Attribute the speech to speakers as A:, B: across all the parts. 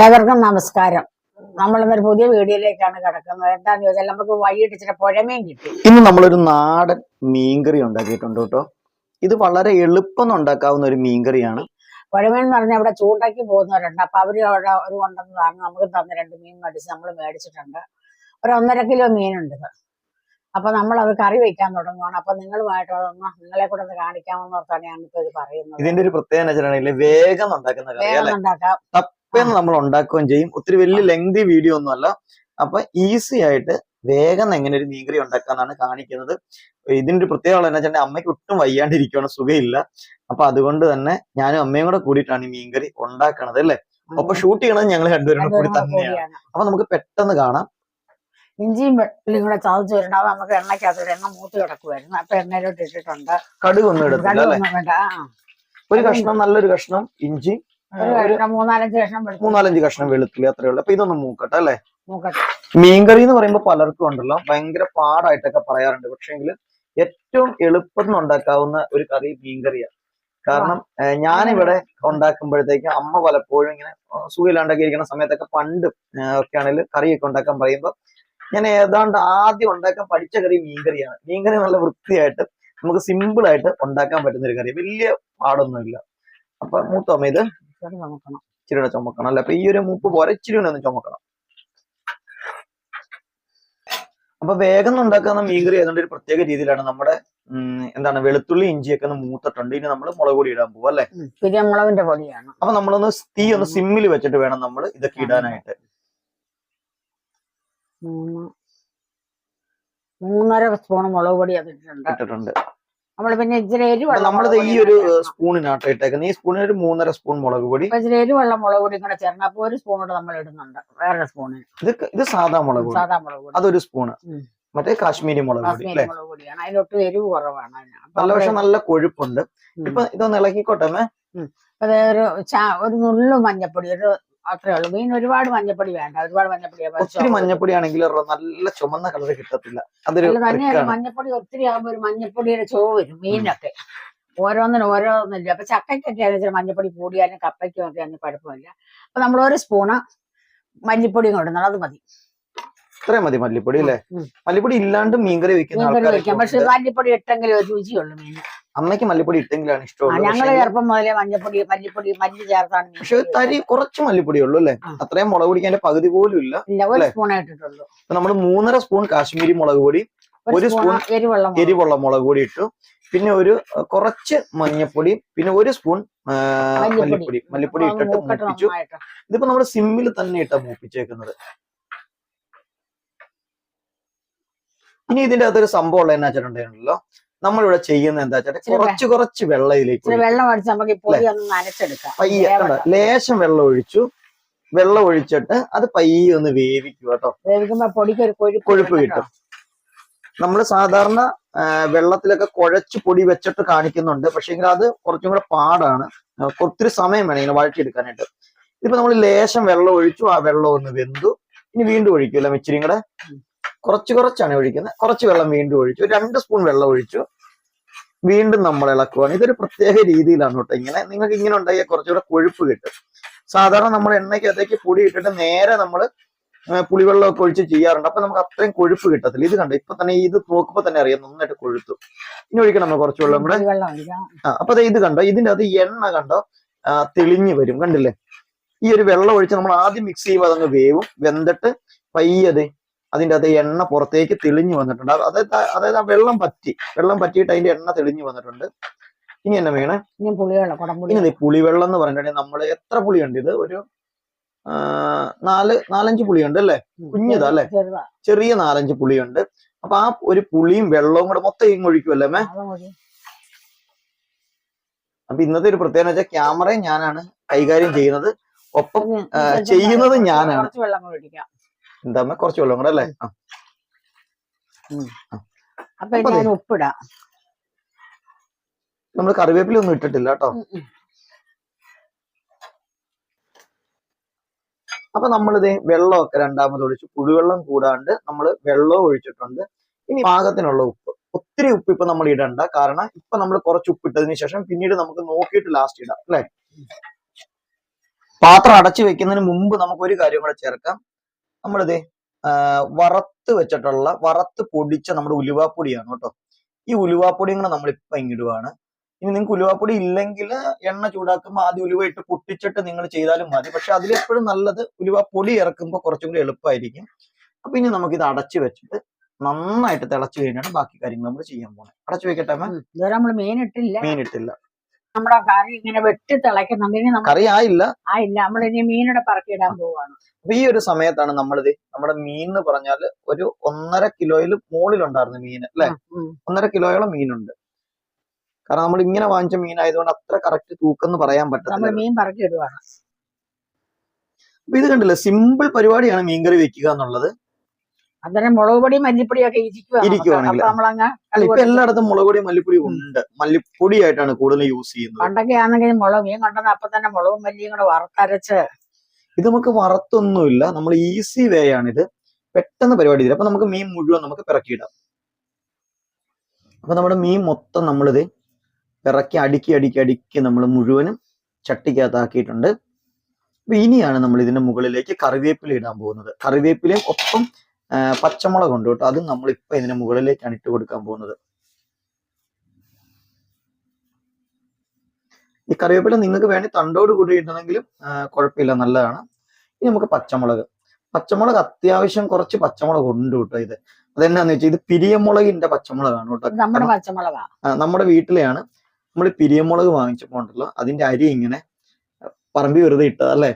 A: ഏവർക്കും നമസ്കാരം. നമ്മൾ ഇന്നൊരു പുതിയ വീഡിയോയിലേക്കാണ് കിടക്കുന്നത്. എന്താന്ന് ചോദിച്ചാൽ നമുക്ക് വൈകിട്ട് ഇച്ചിരി പുഴമീൻ കിട്ടി.
B: ഇന്ന് നമ്മളൊരു നാടൻ മീൻകറി ഉണ്ടാക്കിയിട്ടുണ്ട് കേട്ടോ. ഇത് വളരെ എളുപ്പം ഉണ്ടാക്കാവുന്ന ഒരു മീൻകറിയാണ്.
A: പുഴമീൻ എന്ന് പറഞ്ഞാൽ അവിടെ ചൂണ്ടാക്കി പോകുന്നവരുണ്ട്. അപ്പൊ അവർ അവിടെ ഒരു കൊണ്ടെന്ന് പറഞ്ഞു നമുക്ക് തന്ന രണ്ട് മീൻ മേടിച്ച് നമ്മൾ മേടിച്ചിട്ടുണ്ട്. ഒരു ഒന്നര കിലോ മീനുണ്ട് ഇത്. അപ്പൊ നമ്മൾ അത് കറി വെക്കാൻ തുടങ്ങുകയാണ് അപ്പൊ നിങ്ങളുമായിട്ട് അതൊന്ന് നിങ്ങളെ കൂടെ ഒന്ന് കാണിക്കാമെന്ന് ഓർത്താണ് ഞാനിപ്പോ ഇത് പറയുന്നത്.
B: ഇതിന്റെ ഒരു പ്രത്യേകത വേഗം ഉണ്ടാക്കുന്ന
A: വേഗം ഉണ്ടാക്കാം.
B: തപ്പേന്ന് നമ്മൾ ഉണ്ടാക്കുകയും ചെയ്യും. ഒത്തിരി വലിയ ലെങ്തി വീഡിയോ ഒന്നുമല്ല. അപ്പൊ ഈസി ആയിട്ട് വേഗം എങ്ങനെ ഒരു മീൻകറി ഉണ്ടാക്കാന്നാണ് കാണിക്കുന്നത്. ഇതിന്റെ ഒരു പ്രത്യേകത എന്ന് വെച്ചിട്ടുണ്ടെങ്കിൽ അമ്മയ്ക്ക് ഒട്ടും വയ്യാണ്ടിരിക്കുകയാണ് സുഖമില്ല. അപ്പൊ അതുകൊണ്ട് തന്നെ ഞാനും അമ്മയും കൂടെ കൂടിയിട്ടാണ് ഈ മീൻകറി ഉണ്ടാക്കണത് അല്ലേ? അപ്പൊ ഷൂട്ട് ചെയ്യണത് ഞങ്ങൾ രണ്ടുപേരും കൂടി തന്നെയാണ്. അപ്പൊ നമുക്ക് പെട്ടെന്ന് കാണാം.
A: ഇഞ്ചിയും വെള്ളിയും കൂടെ ചതച്ച് വരണം അത് നമുക്ക് എണ്ണയ്ക്കകത്ത് എണ്ണ മൂത്ത് കിടക്കുമായിരുന്നു അപ്പൊ എണ്ണയിലോട്ട് ഇട്ടിട്ടുണ്ട്. കടുകൊന്നും
B: ഒരു കഷ്ണം നല്ലൊരു കഷ്ണം ഇഞ്ചി.
A: മൂന്നാലഞ്ച് കഷ്ണം
B: മൂന്നാലഞ്ച് കഷ്ണം വെളുത്തുള്ളി അത്രേ ഉള്ളൂ. അപ്പൊ ഇതൊന്നും മൂക്കട്ടെ അല്ലെ? മീൻകറി എന്ന് പറയുമ്പോൾ പലർക്കും ഉണ്ടല്ലോ. ഭയങ്കര പാടായിട്ടൊക്കെ പറയാറുണ്ട്. പക്ഷെങ്കിൽ ഏറ്റവും എളുപ്പത്തിൽ ഉണ്ടാക്കാവുന്ന ഒരു കറി മീൻകറിയാണ്. കാരണം ഞാനിവിടെ ഉണ്ടാക്കുമ്പോഴത്തേക്ക് അമ്മ പലപ്പോഴും ഇങ്ങനെ ഏഹ്, സുഖമില്ലാണ്ടൊക്കെ ഇരിക്കുന്ന സമയത്തൊക്കെ പണ്ട് ഒക്കെ ആണെങ്കിൽ കറിയൊക്കെ ഉണ്ടാക്കാൻ പറയുമ്പോൾ ഞാൻ ഏതാണ്ട് ആദ്യം ഉണ്ടാക്കാൻ പഠിച്ച കറി മീൻകറിയാണ്. മീൻകറി നല്ല വൃത്തിയായിട്ട് നമുക്ക് സിമ്പിൾ ആയിട്ട് ഉണ്ടാക്കാൻ പറ്റുന്ന ഒരു കറി. വലിയ പാടൊന്നുമില്ല. അപ്പൊ മൂത്തമ്മ ഇത്
A: ചെറു ചുമക്കണം.
B: ഇച്ചിരിയുടെ ചുമക്കണം അല്ലെ? അപ്പൊ ഈ ഒരു മൂപ്പ് പോരെ ഇച്ചിരി കൂടെ ഒന്ന് ചുമക്കണം. അപ്പൊ വേഗം ഉണ്ടാക്കുന്ന മീൻകറി ഏതാണ്ട് ഒരു പ്രത്യേക രീതിയിലാണ്. നമ്മുടെ എന്താണ് വെളുത്തുള്ളി ഇഞ്ചിയൊക്കെ ഒന്ന് മൂത്തിട്ടുണ്ട്. ഇനി നമ്മൾ മുളക് പൊടി ഇടാൻ പോകും അല്ലെ?
A: മുളകിന്റെ പൊടിയാണ്.
B: അപ്പൊ നമ്മളൊന്ന് തീ ഒന്ന് സിമ്മിൽ വെച്ചിട്ട് വേണം നമ്മൾ ഇതൊക്കെ ഇടാനായിട്ട്.
A: മൂന്ന് മൂന്നര സ്പൂൺ മുളക് പൊടി അതിട്ടുണ്ട്
B: ഇട്ടിട്ടുണ്ട്.
A: നമ്മൾ പിന്നെ ഇച്ചിരി
B: അപ്പൊ
A: എരിവെള്ള
B: നമ്മളിത് ഈ ഒരു സ്പൂണിനാട്ടോ ഇട്ടേക്കുന്നത് ഈ സ്പൂണിന് ഒരു മൂന്നര സ്പൂൺ മുളക് പൊടി.
A: ഇച്ചിരി എരിവെള്ള മുളക് പൊടി കൂടെ ചേർന്ന് അപ്പൊ ഒരു സ്പൂൺ കൂടെ നമ്മൾ ഇടുന്നുണ്ട്. വേറെ സ്പൂണ്.
B: ഇത് ഇത് സാധാ മുളക് പൊടി.
A: സാധാ മുളക് പൊടി.
B: അതൊരു സ്പൂണ്. മറ്റേ കാശ്മീരി മുളക് പൊടി അല്ലെ?
A: അതിലൊട്ടും എരിവ് കുറവാണ്
B: നല്ല പക്ഷെ നല്ല കൊഴുപ്പുണ്ട്. ഇപ്പൊ ഇതൊന്ന് ഇളക്കിക്കോട്ടെ
A: ഒരു ഒരു നുള്ളു മഞ്ഞപ്പൊടി ഒരു അത്രേ ഉള്ളൂ. മീൻ ഒരുപാട് മഞ്ഞപ്പൊടി വേണ്ട. ഒരുപാട് മഞ്ഞപ്പൊടി
B: ഒത്തിരി മഞ്ഞപ്പൊടി ആണെങ്കിൽ നല്ല ചുമന്ന കളർ കിട്ടത്തില്ല. അതൊരു
A: തന്നെയല്ല മഞ്ഞപ്പൊടി ഒത്തിരി ആകുമ്പോ ഒരു മഞ്ഞപ്പൊടിയുടെ ചോ വരും മീനൊക്കെ ഓരോന്നിനും ഓരോന്നില്ല. അപ്പൊ ചക്കയ്ക്കൊക്കെ വെച്ചാൽ മഞ്ഞപ്പൊടി കൂടിയാലും കപ്പയ്ക്കും ഒക്കെ ആണെങ്കിൽ കുഴപ്പമില്ല. അപ്പൊ നമ്മൾ ഒരു സ്പൂണ് മല്ലിപ്പൊടിയും കൊടുക്കണം അത് മതി.
B: ഇത്രയും മതി മല്ലിപ്പൊടി അല്ലേ. മല്ലിപ്പൊടി ഇല്ലാണ്ട് മീൻകറി വെക്കുന്ന
A: പക്ഷെ മല്ലിപ്പൊടി ഇട്ടെങ്കിലും ഒരു രുചിയുള്ളൂ മീൻ
B: അമ്മയ്ക്ക് മല്ലിപ്പൊടി ഇട്ടെങ്കിലാണ് ഇഷ്ടമുള്ളത്
A: ഞങ്ങൾ
B: പക്ഷേ
A: ചെറുപ്പം മുതലേ മഞ്ഞപ്പൊടി മല്ലിപ്പൊടി മല്ലി ചേർത്താണ്
B: പക്ഷെ തരി കുറച്ച് മല്ലിപ്പൊടി ഉള്ളൂ അല്ലെ. അത്രയും മുളക് പൊടിക്ക് അതിന്റെ പകുതി പോലും ഇല്ല
A: ഒരു ഇട്ടിട്ടുള്ളൂ.
B: അപ്പൊ നമ്മൾ മൂന്നര സ്പൂൺ കാശ്മീരി മുളക് പൊടി ഒരു
A: സ്പൂൺ എരിവെള്ളം മുളക്.
B: പൊടി ഇട്ടു. പിന്നെ ഒരു കുറച്ച് മഞ്ഞപ്പൊടി പിന്നെ ഒരു സ്പൂൺ മല്ലിപ്പൊടി. മല്ലിപ്പൊടി. ഇട്ടിട്ട് മൂപ്പിച്ചു. ഇതിപ്പോ നമ്മൾ സിമ്മിൽ തന്നെ ഇട്ടാ മൂപ്പിച്ചേക്കുന്നത്. ഇനി ഇതിന്റെ അകത്തൊരു സംഭവം ഉള്ള എന്നാ വെച്ചിട്ടുണ്ടെങ്കിലോ നമ്മളിവിടെ ചെയ്യുന്ന എന്താ വെച്ചാൽ കുറച്ച് കുറച്ച് വെള്ളം. ഇതിലേക്ക്
A: ഇച്ചിരി
B: ഒഴിക്കും.
A: വെള്ളം ഒഴിച്ച് നമുക്ക് നനച്ചെടുക്കാം.
B: പയ്യെ ലേശം വെള്ളം ഒഴിച്ചു. വെള്ളം ഒഴിച്ചിട്ട് അത് പയ്യെ ഒന്ന് വേവിക്കുക കേട്ടോ.
A: വേവിക്കുമ്പോ പൊടിക്ക് ഒരു കൊഴുപ്പ്
B: കിട്ടും നമ്മൾ സാധാരണ വെള്ളത്തിലൊക്കെ കുഴച്ച് പൊടി വെച്ചിട്ട് കാണിക്കുന്നുണ്ട്. പക്ഷെ അത് കുറച്ചും കൂടെ പാടാണ്. ഒത്തിരി സമയം വേണം ഇങ്ങനെ വഴറ്റിയെടുക്കാനായിട്ട്. ഇതിപ്പോ നമ്മൾ ലേശം വെള്ളം ഒഴിച്ചു ആ വെള്ളം ഒന്ന് വെന്തു. ഇനി വീണ്ടും ഒഴിക്കൂല ഇച്ചിരിയും കൂടെ? കുറച്ച് കുറച്ചാണ് ഒഴിക്കുന്നത്. കുറച്ച് വെള്ളം വീണ്ടും ഒഴിച്ചു. രണ്ട് സ്പൂൺ വെള്ളം ഒഴിച്ചു. വീണ്ടും നമ്മൾ ഇളക്കുവാണ്. ഇതൊരു പ്രത്യേക രീതിയിലാണ് കേട്ടോ ഇങ്ങനെ. നിങ്ങൾക്ക് ഇങ്ങനെ ഉണ്ടാക്കിയാൽ കുറച്ചുകൂടെ കൊഴുപ്പ് കിട്ടും. സാധാരണ നമ്മൾ എണ്ണയ്ക്കകത്തേക്ക് പൊടി ഇട്ടിട്ട് നേരെ നമ്മൾ പുളിവെള്ളമൊക്കെ ഒഴിച്ച് ചെയ്യാറുണ്ട്. അപ്പൊ നമുക്ക് അത്രയും കൊഴുപ്പ് കിട്ടത്തില്ല. ഇത് കണ്ടോ? ഇപ്പൊ തന്നെ ഇത് നോക്കുമ്പോ തന്നെ അറിയാം നന്നായിട്ട് കൊഴുത്തു. ഇനി ഒഴിക്കണം നമ്മൾ കുറച്ച് വെള്ളം കൂടെ. ആ അപ്പൊ ഇത് കണ്ടോ? ഇതിന്റെ അത് എണ്ണ കണ്ടോ? തെളിഞ്ഞു വരും. കണ്ടില്ലേ? ഈ ഒരു വെള്ളം ഒഴിച്ച് നമ്മൾ ആദ്യം മിക്സ് ചെയ്യുമ്പോൾ അതങ്ങ് വേവും. വെന്തിട്ട് പയ്യതെ അതിന്റെ അത് എണ്ണ പുറത്തേക്ക് തെളിഞ്ഞു വന്നിട്ടുണ്ട്. അത് അതായത് അതായത് ആ വെള്ളം പറ്റി. വെള്ളം പറ്റിയിട്ട് അതിന്റെ എണ്ണ തെളിഞ്ഞു വന്നിട്ടുണ്ട്. ഇനി എന്നെ വേണേ?
A: ഇനി പുളിവെള്ളം
B: എന്ന് പറഞ്ഞിട്ടുണ്ടെങ്കിൽ നമ്മൾ എത്ര പുളിയുണ്ട് ഇത്? ഒരു നാല് നാലഞ്ച് പുളിയുണ്ട് അല്ലേ? കുഞ്ഞിതാ അല്ലേ? ചെറിയ നാലഞ്ച് പുളിയുണ്ട്. അപ്പൊ ആ ഒരു പുളിയും വെള്ളവും കൂടെ മൊത്തം ഇങ്ങ് ഒഴിക്കുമല്ലേ മേ അപ്പൊ ഇന്നത്തെ ഒരു പ്രത്യേകത വെച്ചാൽ ക്യാമറയും ഞാനാണ് കൈകാര്യം ചെയ്യുന്നത്. ഒപ്പം ചെയ്യുന്നത് ഞാനാണ്. എന്താ? കുറച്ച് വെള്ളം കൂടെ അല്ലേ.
A: അപ്പൊ ഞാൻ ഉപ്പിടാം.
B: നമ്മൾ കറിവേപ്പില ഒന്നും ഇട്ടിട്ടില്ല കേട്ടോ. അപ്പൊ നമ്മളിത് വെള്ളമൊക്കെ രണ്ടാമത് ഒഴിച്ചു പുളിവെള്ളം കൂടാണ്ട് നമ്മൾ വെള്ളവും ഒഴിച്ചിട്ടുണ്ട്. ഇനി പാകത്തിനുള്ള ഉപ്പ്. ഒത്തിരി ഉപ്പ് ഇപ്പൊ നമ്മൾ ഇടണ്ട. കാരണം ഇപ്പൊ നമ്മൾ കുറച്ച് ഉപ്പ് ഇട്ടതിന് ശേഷം പിന്നീട് നമുക്ക് നോക്കിയിട്ട് ലാസ്റ്റ് ഇടാം. അല്ലെ? പാത്രം അടച്ചു വെക്കുന്നതിന് മുമ്പ് നമുക്ക് ഒരു കാര്യം കൂടെ ചേർക്കാം. നമ്മളിത് വറത്ത് വെച്ചിട്ടുള്ള വറത്ത് പൊടിച്ച നമ്മുടെ ഉലുവാപ്പൊടിയാണ് കേട്ടോ. ഈ ഉലുവാപ്പൊടിയും കൂടെ നമ്മൾ ഇപ്പൊ ഇങ്ങിടുവാണ് ഇനി നിങ്ങൾക്ക് ഉലുവാപ്പൊടി ഇല്ലെങ്കിൽ എണ്ണ ചൂടാക്കുമ്പോൾ ആദ്യം ഉലുവ ഇട്ട് പൊട്ടിച്ചിട്ട് നിങ്ങൾ ചെയ്താലും മതി. പക്ഷെ അതിലെപ്പോഴും നല്ലത് ഉലുവാപ്പൊടി ഇറക്കുമ്പോൾ കുറച്ചും കൂടി എളുപ്പമായിരിക്കും അപ്പൊ ഇനി നമുക്ക് ഇത് അടച്ചു വെച്ചിട്ട് നന്നായിട്ട് തിളച്ചു കഴിഞ്ഞാണ് ബാക്കി കാര്യങ്ങൾ നമ്മൾ ചെയ്യാൻ പോകുന്നത് അടച്ചു വെക്കട്ടെ.
A: മീൻ ഇട്ടില്ല.
B: മീൻ ഇട്ടില്ല.
A: നമ്മുടെ കറി ഇങ്ങനെ വെട്ടി തിളയ്ക്കുന്നുണ്ട് ഇനി നമ്മൾ
B: കറി ആയില്ല.
A: ആയില്ല. നമ്മൾ ഇനി മീനിടെ പറക്കിയിടാൻ പോവാണ്.
B: അപ്പൊ ഈ ഒരു സമയത്താണ് നമ്മളിത് നമ്മുടെ മീൻ എന്ന് പറഞ്ഞാൽ ഒരു ഒന്നര കിലോയിൽ മുകളിലുണ്ടായിരുന്നു മീൻ അല്ലെ. ഒന്നര കിലോയോളം മീനുണ്ട്. കാരണം നമ്മൾ ഇങ്ങനെ വാങ്ങിച്ച മീൻ ആയതുകൊണ്ട് അത്ര കറക്റ്റ് തൂക്കം എന്ന് പറയാൻ പറ്റില്ല
A: മീൻ പറക്കിയിടുവാണ്.
B: അപ്പൊ ഇത് കണ്ടില്ല സിമ്പിൾ പരിപാടിയാണ് മീൻകറി വെക്കുക എന്നുള്ളത്.
A: അന്നേരം മുളക് പൊടി മല്ലിപ്പൊടിയും ഒക്കെ ഇരിക്കുവാ നമുക്ക്.
B: ഇരിക്കുവാണെങ്കിൽ.
A: അപ്പൊ നമ്മളങ്ങ്
B: ഇപ്പൊ എല്ലായിടത്തും മുളക് പൊടി മല്ലിപ്പൊടി ഉണ്ട്. മല്ലിപ്പൊടിയായിട്ടാണ് കൂടുതൽ യൂസ് ചെയ്യുന്നത്.
A: പണ്ടൊക്കെ ആണെങ്കിൽ മുളക് മീൻ കൊണ്ടുവന്ന അപ്പൊ തന്നെ മുളകും മല്ലിയും കൂടെ വറുത്തരച്ച്
B: ഇത് നമുക്ക് വറുത്തൊന്നുമില്ല. നമ്മൾ ഈസി വേ ആണിത് പെട്ടെന്ന് പരിപാടി ചെയ്തത് അപ്പൊ നമുക്ക് മീൻ മുഴുവൻ നമുക്ക് പിറക്കിയിടാം. അപ്പൊ നമ്മുടെ മീൻ മൊത്തം നമ്മളിത് പിറക്കി അടുക്കി അടുക്കി അടുക്കി നമ്മൾ മുഴുവനും ചട്ടിക്കകത്താക്കിയിട്ടുണ്ട്. അപ്പൊ ഇനിയാണ് നമ്മൾ ഇതിന്റെ മുകളിലേക്ക് കറിവേപ്പില ഇടാൻ പോകുന്നത്. കറിവേപ്പിലയും ഒപ്പം പച്ചമുളക് ഉണ്ട് കേട്ടോ. അതും നമ്മൾ ഇപ്പൊ ഇതിന്റെ മുകളിലേക്കാണ് ഇട്ട് കൊടുക്കാൻ പോകുന്നത്. ഈ കറിവേപ്പില നിങ്ങൾക്ക് വേണ്ടി തണ്ടോട് കൂടി ഇടണമെങ്കിലും കുഴപ്പമില്ല നല്ലതാണ്. ഇനി നമുക്ക് പച്ചമുളക്. പച്ചമുളക് അത്യാവശ്യം കുറച്ച് പച്ചമുളക് ഉണ്ട് കേട്ടോ ഇത്. അതെന്നാന്ന് വെച്ചാൽ ഇത് പിരിയമുളകിന്റെ പച്ചമുളകാണ് കേട്ടോ.
A: നമ്മുടെ പച്ചമുളക.
B: പച്ചമുളകാ നമ്മുടെ വീട്ടിലെയാണ് നമ്മൾ പിരിയമുളക് വാങ്ങിച്ചപ്പോ ഉണ്ടല്ലോ അതിന്റെ അരി ഇങ്ങനെ പറമ്പി വെറുതെ
A: ഇട്ടതല്ലേ.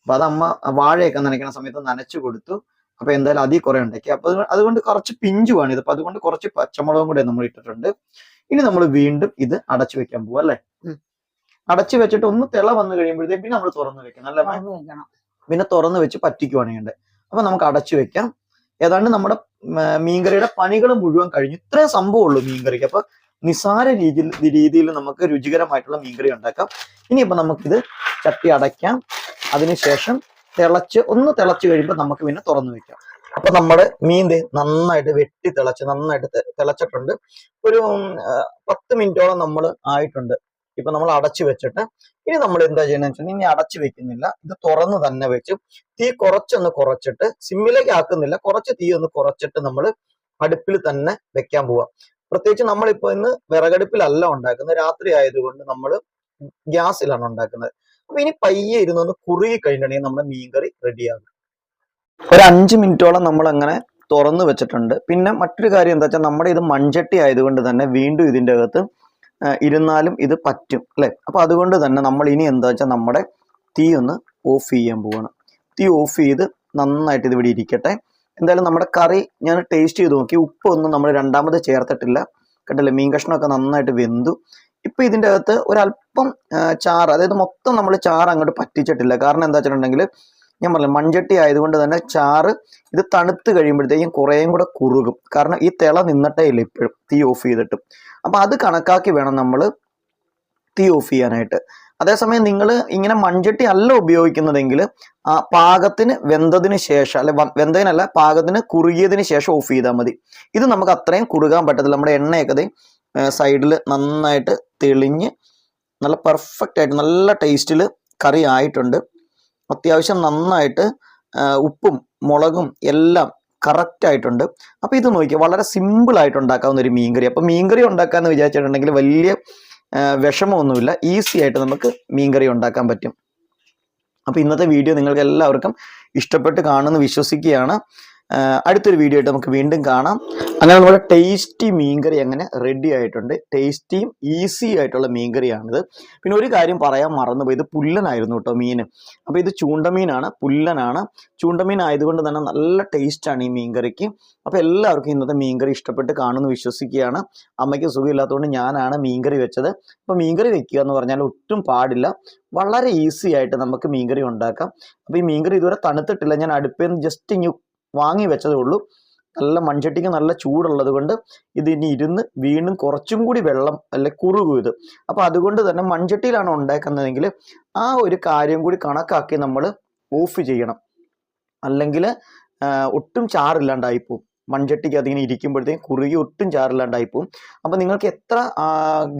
B: അപ്പൊ അത് അമ്മ വാഴയൊക്കെ നനയ്ക്കുന്ന സമയത്ത് നനച്ചു കൊടുത്തു. അപ്പൊ എന്തായാലും അതിൽ കുറെ ഉണ്ടാക്കി അപ്പൊ അത് അതുകൊണ്ട് കുറച്ച് പിഞ്ചുമാണ് ഇത് അപ്പൊ അതുകൊണ്ട് കുറച്ച് പച്ചമുളകും കൂടെ നമ്മൾ ഇട്ടിട്ടുണ്ട്. ഇനി നമ്മൾ വീണ്ടും ഇത് അടച്ചു വെക്കാൻ പോവാ അല്ലെ? അടച്ചു വെച്ചിട്ട് ഒന്ന് തിള വന്നു കഴിയുമ്പോഴത്തേക്ക് പിന്നെ നമ്മൾ തുറന്നു വെക്കണം അല്ലേ? പിന്നെ തുറന്ന് വെച്ച് പറ്റിക്കുവാണ് ചെയ്യേണ്ടത് അപ്പൊ നമുക്ക് അടച്ചു വെക്കാം. ഏതാണ്ട് നമ്മുടെ മീൻകറിയുടെ പണികൾ മുഴുവൻ കഴിഞ്ഞു. ഇത്രയും സംഭവമുള്ളൂ മീൻകറിക്ക്. അപ്പൊ നിസാര രീതിയിൽ രീതിയിൽ നമുക്ക് രുചികരമായിട്ടുള്ള മീൻകറി ഉണ്ടാക്കാം. ഇനിയിപ്പോ നമുക്കിത് ചട്ടി അടയ്ക്കാം. അതിനുശേഷം തിളച്ച് ഒന്ന് തിളച്ച് കഴിയുമ്പോൾ നമുക്ക് പിന്നെ തുറന്നു വെക്കാം. അപ്പൊ നമ്മുടെ മീൻ നന്നായിട്ട് വെട്ടി തിളച്ച് നന്നായിട്ട് തിളച്ചിട്ടുണ്ട്. ഒരു പത്ത് മിനിറ്റോളം നമ്മൾ ആയിട്ടുണ്ട്. ഇപ്പൊ നമ്മൾ അടച്ചു വെച്ചിട്ട് ഇനി നമ്മൾ എന്താ ചെയ്യണമെന്ന് വെച്ചാൽ ഇനി അടച്ചു വെക്കുന്നില്ല. ഇത് തുറന്ന് തന്നെ വെച്ച്. തീ കുറച്ചൊന്ന് കുറച്ചിട്ട് സിമ്മിലേക്ക് ആക്കുന്നില്ല. കുറച്ച് തീ ഒന്ന് കുറച്ചിട്ട് നമ്മൾ അടുപ്പിൽ തന്നെ വെക്കാൻ പോവാം. പ്രത്യേകിച്ച് നമ്മളിപ്പോ ഇന്ന് വിറകടുപ്പിലല്ല ഉണ്ടാക്കുന്നത്. രാത്രി ആയതുകൊണ്ട് നമ്മൾ ഗ്യാസിലാണ് ഉണ്ടാക്കുന്നത്. അപ്പൊ ഇനി പയ്യെ ഇരുന്നൊന്ന് കുറുകി കഴിഞ്ഞിട്ടുണ്ടെങ്കിൽ നമ്മുടെ മീൻകറി റെഡിയാകും ഒരു അഞ്ച് മിനിറ്റോളം നമ്മൾ അങ്ങനെ തുറന്നു വെച്ചിട്ടുണ്ട്. പിന്നെ മറ്റൊരു കാര്യം എന്താ വെച്ചാൽ നമ്മുടെ ഇത് മൺചട്ടി ആയതുകൊണ്ട് തന്നെ വീണ്ടും ഇതിന്റെ അകത്ത് ഇരുന്നാലും ഇത് പറ്റും അല്ലെ? അപ്പൊ അതുകൊണ്ട് തന്നെ നമ്മൾ ഇനി എന്താ വെച്ചാൽ നമ്മുടെ തീ ഒന്ന് ഓഫ് ചെയ്യാൻ പോവാണ്. തീ ഓഫ് ചെയ്ത് നന്നായിട്ട് ഇത് ഇവിടെ ഇരിക്കട്ടെ. എന്തായാലും നമ്മുടെ കറി ഞാൻ ടേസ്റ്റ് ചെയ്ത് നോക്കി. ഉപ്പൊന്നും നമ്മൾ രണ്ടാമത് ചേർത്തിട്ടില്ല. കണ്ടില്ലേ? മീൻ കഷ്ണമൊക്കെ നന്നായിട്ട് വെന്തു. ഇപ്പൊ ഇതിന്റെ അകത്ത് ഒരല്പം ചാറ് അതായത് മൊത്തം നമ്മൾ ചാറ് അങ്ങോട്ട് പറ്റിച്ചിട്ടില്ല. കാരണം എന്താ വെച്ചിട്ടുണ്ടെങ്കിൽ ഞാൻ പറഞ്ഞു മൺചട്ടി ആയതുകൊണ്ട് തന്നെ ചാറ് ഇത് തണുത്ത് കഴിയുമ്പോഴത്തേക്കും കുറേയും കൂടെ കുറുകും. കാരണം ഈ തിള നിന്നിട്ടേ ഇല്ല ഇപ്പോഴും തീ ഓഫ് ചെയ്തിട്ട്. അപ്പൊ അത് കണക്കാക്കി വേണം നമ്മൾ തീ ഓഫ് ചെയ്യാനായിട്ട്. അതേസമയം നിങ്ങൾ ഇങ്ങനെ മൺചട്ടി അല്ല ഉപയോഗിക്കുന്നതെങ്കിൽ പാകത്തിന് വെന്തതിന് ശേഷം അല്ലെ വെന്തതിനല്ല പാകത്തിന് കുറുകിയതിന് ശേഷം ഓഫ് ചെയ്താൽ മതി. ഇത് നമുക്ക് അത്രയും കുറുകാൻ പറ്റത്തില്ല. നമ്മുടെ എണ്ണയൊക്കെ സൈഡിൽ നന്നായിട്ട് തെളിഞ്ഞ് നല്ല പെർഫെക്റ്റ് ആയിട്ട് നല്ല ടേസ്റ്റിൽ കറി ആയിട്ടുണ്ട്. അത്യാവശ്യം നന്നായിട്ട് ഉപ്പും മുളകും എല്ലാം കറക്റ്റ് ആയിട്ടുണ്ട്. അപ്പോൾ ഇത് നോക്കിയാൽ വളരെ സിമ്പിൾ ആയിട്ട് ഉണ്ടാക്കാവുന്ന ഒരു മീൻകറി. അപ്പോൾ മീൻകറി ഉണ്ടാക്കാമെന്ന് വിചാരിച്ചിട്ടുണ്ടെങ്കിൽ വലിയ വിഷമമൊന്നുമില്ല. ഈസി ആയിട്ട് നമുക്ക് മീൻകറി ഉണ്ടാക്കാൻ പറ്റും. അപ്പോൾ ഇന്നത്തെ വീഡിയോ നിങ്ങൾക്ക് എല്ലാവർക്കും ഇഷ്ടപ്പെട്ട് കാണുമെന്ന് വിശ്വസിക്കുകയാണ്. അടുത്തൊരു വീഡിയോ ആയിട്ട് നമുക്ക് വീണ്ടും കാണാം. അങ്ങനെ നമ്മുടെ ടേസ്റ്റി മീൻകറി അങ്ങനെ റെഡി ആയിട്ടുണ്ട്. ടേസ്റ്റിയും ഈസി ആയിട്ടുള്ള മീൻകറിയാണിത്. പിന്നെ ഒരു കാര്യം പറയാൻ മറന്നുപോയി. ഇത് പുല്ലനായിരുന്നു കേട്ടോ മീൻ അപ്പോൾ ഇത് ചൂണ്ടമീനാണ്. പുല്ലനാണ്. ചൂണ്ടമീൻ ആയതുകൊണ്ട് തന്നെ നല്ല ടേസ്റ്റാണ് ഈ മീൻകറിക്ക്. അപ്പോൾ എല്ലാവർക്കും ഇന്നത്തെ മീൻകറി ഇഷ്ടപ്പെട്ട് കാണുമെന്ന് വിശ്വസിക്കുകയാണ്. അമ്മയ്ക്ക് സുഖമില്ലാത്തതുകൊണ്ട് ഞാനാണ് മീൻകറി വെച്ചത്. അപ്പോൾ മീൻകറി വെക്കുക എന്ന് പറഞ്ഞാൽ ഒട്ടും പാടില്ല. വളരെ ഈസി ആയിട്ട് നമുക്ക് മീൻകറി ഉണ്ടാക്കാം. അപ്പോൾ ഈ മീൻകറി ഇതുവരെ തണുത്തിട്ടില്ല. ഞാൻ അടുപ്പിൽ നിന്ന് ജസ്റ്റ് ഇങ്ങ് വാങ്ങി വെച്ചതേ ഉള്ളൂ. നല്ല മൺചട്ടിക്ക് നല്ല ചൂടുള്ളത് കൊണ്ട് ഇതിനി ഇരുന്ന് വീണ്ടും കുറച്ചും കൂടി വെള്ളം അല്ലെ കുറുകും ഇത്. അപ്പോൾ അതുകൊണ്ട് തന്നെ മൺചട്ടിയിലാണ് ഉണ്ടാക്കുന്നതെങ്കിൽ ആ ഒരു കാര്യം കൂടി കണക്കാക്കി നമ്മൾ ഓഫ് ചെയ്യണം. അല്ലെങ്കിൽ ഒട്ടും ചാറില്ലാണ്ടായിപ്പോവും മൺചട്ടിക്ക് അതിങ്ങനെ ഇരിക്കുമ്പോഴത്തേക്കും കുറുകി ഒട്ടും ചാറില്ലാണ്ടായിപ്പോവും അപ്പോൾ നിങ്ങൾക്ക് എത്ര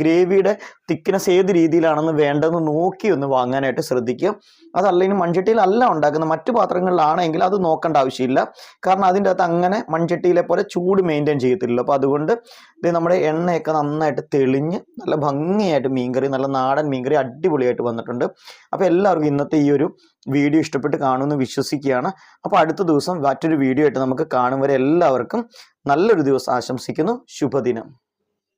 B: ഗ്രേവിയുടെ തിക്നെസ് ഏത് രീതിയിലാണെന്ന് വേണ്ടതെന്ന് നോക്കി ഒന്ന് വാങ്ങാനായിട്ട് ശ്രദ്ധിക്കുക. അതല്ലെങ്കിൽ മൺചട്ടിയിലല്ല ഉണ്ടാക്കുന്നത്. മറ്റു പാത്രങ്ങളിലാണെങ്കിൽ അത് നോക്കേണ്ട ആവശ്യമില്ല. കാരണം അതിന്റെ അകത്ത് അങ്ങനെ മൺചട്ടിയിലെ പോലെ ചൂട് മെയിന്റെയിൻ ചെയ്യത്തില്ലല്ലോ. അപ്പോൾ അതുകൊണ്ട് ഇത് നമ്മുടെ എണ്ണയൊക്കെ നന്നായിട്ട് തെളിഞ്ഞ് നല്ല ഭംഗിയായിട്ട് മീൻകറി നല്ല നാടൻ മീൻകറി അടിപൊളിയായിട്ട് വന്നിട്ടുണ്ട്. അപ്പോൾ എല്ലാവർക്കും ഇന്നത്തെ ഈ ഒരു വീഡിയോ ഇഷ്ടപ്പെട്ട് കാണുമെന്ന് വിശ്വസിക്കുകയാണ്. അപ്പോൾ അടുത്ത ദിവസം മറ്റൊരു വീഡിയോ ആയിട്ട് നമുക്ക് കാണും വരെ എല്ലാവർക്കും നല്ലൊരു ദിവസം ആശംസിക്കുന്നു. ശുഭദിനം.